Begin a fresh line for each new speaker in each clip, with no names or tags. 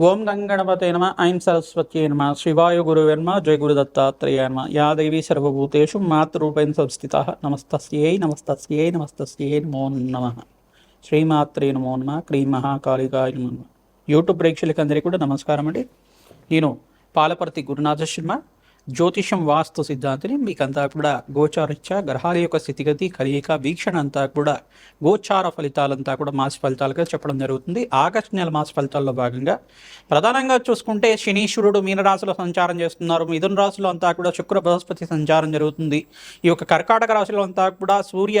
ఓం గంగణపతే నమ ఐం సరస్వత్యే నమ శివాయ గురువర్మ జయ గురు దత్తాత్రేయ నమ యా దేవీ సర్వభూతేషు మాతృరూపేణ సంస్థిత నమస్తస్యై నమస్తస్యై నమస్తస్యై నమో నమ. శ్రీమాత్రే నమో నమ క్రీ మహాకాళికాయ నమ. యూట్యూబ్ ప్రేక్షకులందరికీ కూడా నమస్కారం అండి. నేను పాలపర్తి గురునాథ శర్మ జ్యోతిషం వాస్తు సిద్ధాంతిని మీకంతా కూడా గోచారిత్యా గ్రహాల యొక్క స్థితిగతి కలియిక వీక్షణ అంతా కూడా గోచార ఫలితాలంతా కూడా మాస ఫలితాలుగా చెప్పడం జరుగుతుంది. ఆగస్టు నెల మాస ఫలితాల్లో భాగంగా ప్రధానంగా చూసుకుంటే శనీశ్వరుడు మీనరాశిలో సంచారం చేస్తున్నారు. మిథున రాశిలో అంతా కూడా శుక్ర బృహస్పతి సంచారం జరుగుతుంది. ఈ యొక్క కర్కాటక రాశిలో అంతా కూడా సూర్య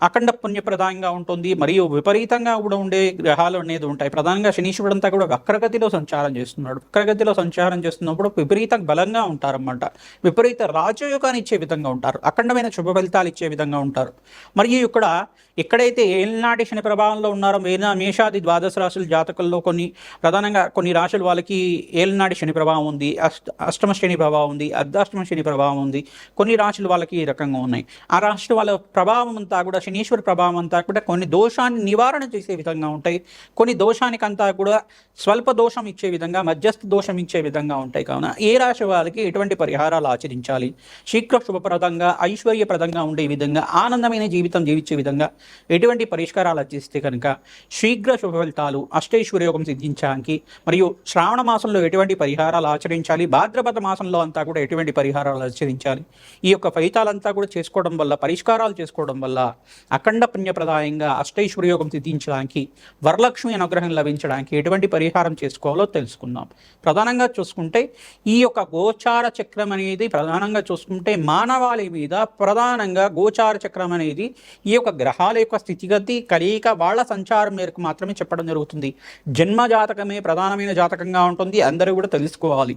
అఖండ పుణ్యప్రదాయంగా ఉంటుంది మరియు విపరీతంగా కూడా ఉండే గ్రహాలు అనేది ఉంటాయి. ప్రధానంగా శనీశ్వరుడు అంతా కూడా వక్రగతిలో సంచారం చేస్తున్నాడు. వక్రగతిలో సంచారం చేస్తున్నప్పుడు విపరీత బలంగా ఉంటారన్నమాట. విపరీత రాజయోగాన్ని ఇచ్చే విధంగా ఉంటారు. అఖండమైన శుభ ఫలితాలు ఇచ్చే విధంగా ఉంటారు. మరియు ఇక్కడ ఎక్కడైతే ఏలినాటి శని ప్రభావంలో ఉన్నారో మేనా మేషాది ద్వాదశ రాశుల జాతకుల్లో కొన్ని ప్రధానంగా కొన్ని రాశులు వాళ్ళకి ఏలినాటి శని ప్రభావం ఉంది అష్ట అష్టమ శని ప్రభావం ఉంది అర్ధాష్టమ శని ప్రభావం ఉంది. కొన్ని రాశులు వాళ్ళకి ఈ రకంగా ఉన్నాయి. ఆ రాశుల వాళ్ళ ప్రభావం అంతా కూడా శనీశ్వర ప్రభావం అంతా కూడా కొన్ని దోషాన్ని నివారణ చేసే విధంగా ఉంటాయి. కొన్ని దోషానికంతా కూడా స్వల్ప దోషం ఇచ్చే విధంగా మధ్యస్థ దోషం ఇచ్చే విధంగా ఉంటాయి. కావున ఏ రాశి వారికి ఎటువంటి పరిహారాలు ఆచరించాలి? శీఘ్ర శుభప్రదంగా ఐశ్వర్యప్రదంగా ఉండే విధంగా ఆనందమైన జీవితం జీవించే విధంగా ఎటువంటి పరిష్కారాలు ఆచరిస్తే కనుక శీఘ్ర శుభ ఫలితాలు అష్టైశ్వర్య యోగం సిద్ధించడానికి మరియు శ్రావణ మాసంలో ఎటువంటి పరిహారాలు ఆచరించాలి భాద్రపద మాసంలో అంతా కూడా ఎటువంటి పరిహారాలు ఆచరించాలి ఈ యొక్క ఫలితాలంతా కూడా చేసుకోవడం వల్ల పరిష్కారాలు చేసుకోవడం వల్ల అఖండ పుణ్యప్రదాయంగా అష్టైశ్వర్యోగం సిద్ధించడానికి వరలక్ష్మి అనుగ్రహం లభించడానికి ఎటువంటి పరిహారం చేసుకోవాలో తెలుసుకుందాం. ప్రధానంగా చూసుకుంటే ఈ యొక్క గోచార చక్రం అనేది ప్రధానంగా చూసుకుంటే మానవాళి మీద ప్రధానంగా గోచార చక్రం అనేది ఈ యొక్క గ్రహాల యొక్క స్థితిగతి కలయిక వాళ్ళ సంచారం మేరకు మాత్రమే చెప్పడం జరుగుతుంది. జన్మ జాతకమే ప్రధానమైన జాతకంగా ఉంటుంది. అందరూ కూడా తెలుసుకోవాలి.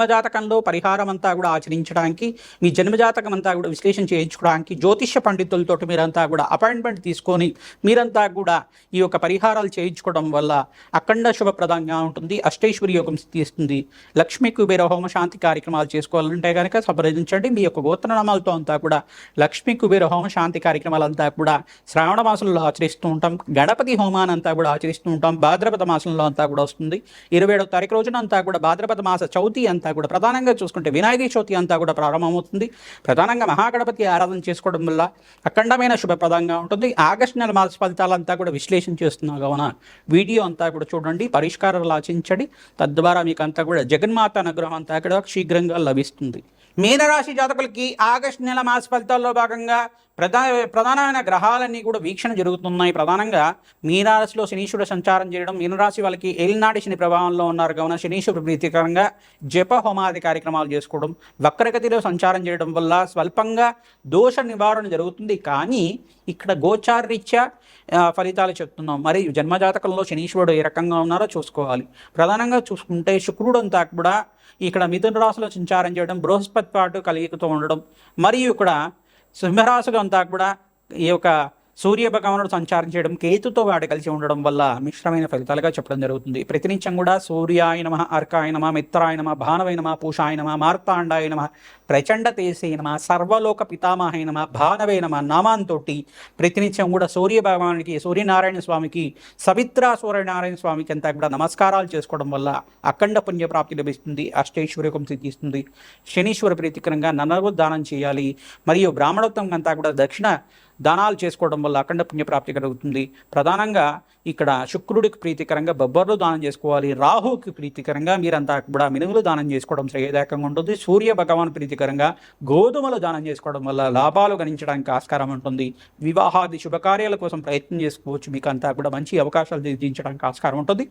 జన్మజాతకంలో పరిహారం అంతా కూడా ఆచరించడానికి మీ జన్మజాతకం అంతా కూడా విశ్లేషణ చేయించుకోవడానికి జ్యోతిష్య పండితులతో మీరంతా కూడా అపాయింట్మెంట్ తీసుకొని మీరంతా కూడా ఈ యొక్క పరిహారాలు చేయించుకోవడం వల్ల అఖండ శుభప్రదంగా ఉంటుంది అష్టైశ్వరి యోగం తీస్తుంది. లక్ష్మీ కుబేర హోమ శాంతి కార్యక్రమాలు చేసుకోవాలంటే కనుక సంప్రదించండి. మీ యొక్క గోత్రనామాలతో అంతా కూడా లక్ష్మీ కుబేర హోమ శాంతి కార్యక్రమాలంతా కూడా శ్రావణ మాసంలో ఆచరిస్తూ ఉంటాం. గణపతి హోమానంతా కూడా ఆచరిస్తూ ఉంటాం. భాద్రపద మాసంలో అంతా కూడా వస్తుంది. ఇరవై ఏడవ తారీఖు రోజున అంతా కూడా భాద్రపద మాస చవితి అంతా కూడా ప్రధానంగా చూసుకుంటే వినాయక చవితి అంతా కూడా ప్రారంభమవుతుంది. ప్రధానంగా మహాగణపతి ఆరాధన చేసుకోవడం వల్ల అఖండమైన శుభప్రదంగా ఉంటుంది. ఆగస్టు నెల మాస ఫలితాలంతా కూడా విశ్లేషణ చేస్తున్నా కావున వీడియో అంతా కూడా చూడండి పరిష్కారాలు ఆచించండి తద్వారా మీకు అంతా కూడా జగన్మాత అనుగ్రహం అంతా కూడా శీఘ్రంగా లభిస్తుంది. మీనరాశి జాతకులకి ఆగస్టు నెల మాస ఫలితాల్లో భాగంగా ప్రధాన ప్రధానమైన గ్రహాలన్నీ కూడా వీక్షణ జరుగుతున్నాయి. ప్రధానంగా మీనరాశిలో శనీశ్వరుడు సంచారం చేయడం మీనరాశి వాళ్ళకి ఏలినాటి శని ప్రభావంలో ఉన్నారు. కావున శనీశ్వరుడు ప్రీతికరంగా జప హోమాది కార్యక్రమాలు చేసుకోవడం వక్రగతిలో సంచారం చేయడం వల్ల స్వల్పంగా దోష నివారణ జరుగుతుంది. కానీ ఇక్కడ గోచారరీత్యా ఫలితాలు చెప్తున్నాం. మరి జన్మజాతకంలో శనీశ్వరుడు ఏ రకంగా ఉన్నారో చూసుకోవాలి. ప్రధానంగా చూసుకుంటే శుక్రుడు అంతా కూడా ఇక్కడ మిథున రాశిలో సంచారం చేయడం బృహస్పతి పాటు కలిగితూ ఉండడం మరియు ఇక్కడ సింహరాశులు అంతా కూడా ఈ యొక్క సూర్య భగవానుడు సంచారం చేయడం కేతుతో వాడు కలిసి ఉండడం వల్ల మిశ్రమైన ఫలితాలుగా చెప్పడం జరుగుతుంది. ప్రతినిత్యం కూడా సూర్యాయనమ అర్కాయనమ మిత్రాయనమ భానవైనమ పూషాయనమ మార్తాండాయనమ ప్రచండ తేసేనమ సర్వలోక పితామహైనమ భానవైనమ భానవే నమ నామాంతో ప్రతినిత్యం కూడా సూర్య భగవానికి సూర్యనారాయణ స్వామికి సవిత్రా సూర్యనారాయణ స్వామికి అంతా కూడా నమస్కారాలు చేసుకోవడం వల్ల అఖండ పుణ్యప్రాప్తి లభిస్తుంది అష్టైశ్వర్యకం సిద్ధిస్తుంది. శనీశ్వర ప్రీతికరంగా నన్నవ దానం చేయాలి. మరియు బ్రాహ్మణోత్తం అంతా కూడా దక్షిణ దానాలు చేసుకోవడం వల్ల అఖండ పుణ్యప్రాప్తి కలుగుతుంది. ప్రధానంగా ఇక్కడ శుక్రుడికి ప్రీతికరంగా బొబ్బర్లు దానం చేసుకోవాలి. రాహుకి ప్రీతికరంగా మీరంతా కూడా మినుములు దానం చేసుకోవడం శ్రేయదాయకంగా ఉంటుంది. సూర్య భగవాన్ ప్రీతికరంగా గోధుమలు దానం చేసుకోవడం వల్ల లాభాలు గణించడానికి ఆస్కారం ఉంటుంది. వివాహాది శుభకార్యాల కోసం ప్రయత్నం చేసుకోవచ్చు. మీకు అంతా కూడా మంచి అవకాశాలు సిద్ధించడానికి ఆస్కారం ఉంటుంది.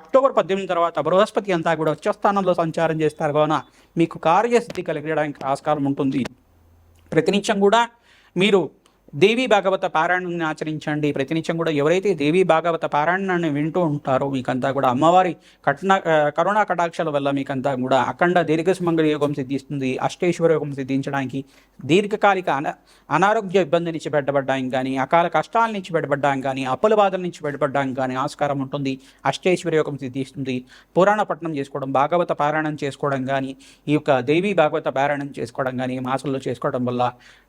అక్టోబర్ పద్దెనిమిది తర్వాత బృహస్పతి అంతా కూడా ఉచ్చస్థానంలో సంచారం చేస్తారు కావున మీకు కార్యసిద్ధి కలిగడానికి ఆస్కారం ఉంటుంది. ప్రతినిత్యం కూడా మీరు దేవీ భాగవత పారాయణాన్ని ఆచరించండి. ప్రతినిత్యం కూడా ఎవరైతే దేవీ భాగవత పారాయణాన్ని వింటూ ఉంటారో మీకంతా కూడా అమ్మవారి కట్న కరోనా కరుణా కటాక్షల వల్ల మీకంతా కూడా అఖండ దీర్ఘసుమంగళ యోగం సిద్ధిస్తుంది. అష్టేశ్వర యోగం సిద్ధించడానికి దీర్ఘకాలిక అన అనారోగ్య ఇబ్బంది నుంచి బయటపడడానికి కానీ అకాల కష్టాల నుంచి బయటపడడానికి కానీ అప్పుల బాధల నుంచి బయటపడడానికి కానీ ఆస్కారం ఉంటుంది. అష్టేశ్వర యోగం సిద్ధిస్తుంది. పురాణ పట్టణం చేసుకోవడం భాగవత పారాయణం చేసుకోవడం కానీ ఈ యొక్క దేవీ భాగవత పారాయణం చేసుకోవడం కానీ మాసంలో చేసుకోవడం వల్ల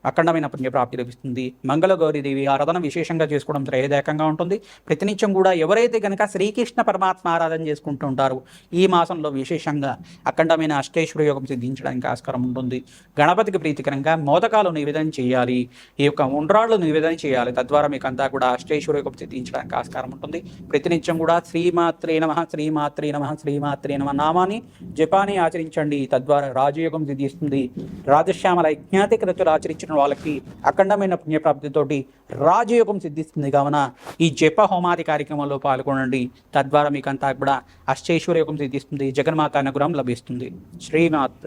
అఖండమైన పుణ్యప్రాప్తి లభిస్తుంది. మంగళగౌరీదేవి ఆరాధన విశేషంగా చేసుకోవడం త్రయోదాయకంగా ఉంటుంది. ప్రతినిత్యం కూడా ఎవరైతే కనుక శ్రీకృష్ణ పరమాత్మ ఆరాధన చేసుకుంటూ ఉంటారో ఈ మాసంలో విశేషంగా అఖండమైన అష్టేశ్వర యోగం సిద్ధించడానికి ఆస్కారం ఉంటుంది. గణపతికి ప్రీతికరంగా మోదకాలు నివేదన చేయాలి. ఈ యొక్క ఉండ్రాళ్ళు నివేదన చేయాలి. తద్వారా మీకు అంతా కూడా అష్టేశ్వర యోగం సిద్ధించడానికి ఆస్కారం ఉంటుంది. ప్రతినిత్యం కూడా శ్రీమాత్రే నమ శ్రీమాత్రే నమ శ్రీమాత్రే నమ నామాన్ని జపాన్ని ఆచరించండి. తద్వారా రాజయోగం సిద్ధిస్తుంది. రాజశ్యామల యజ్ఞాతి క్రతులు ఆచరించిన వాళ్ళకి అఖండమైన ప్రాప్తితోటి రాజయోగం సిద్ధిస్తుంది కావున ఈ జప హోమాది కార్యక్రమంలో పాల్గొనండి. తద్వారా మీకంతా కూడా అష్టేశ్వర యోగం సిద్ధిస్తుంది. జగన్మాత అనుగ్రహం లభిస్తుంది. శ్రీనాథ్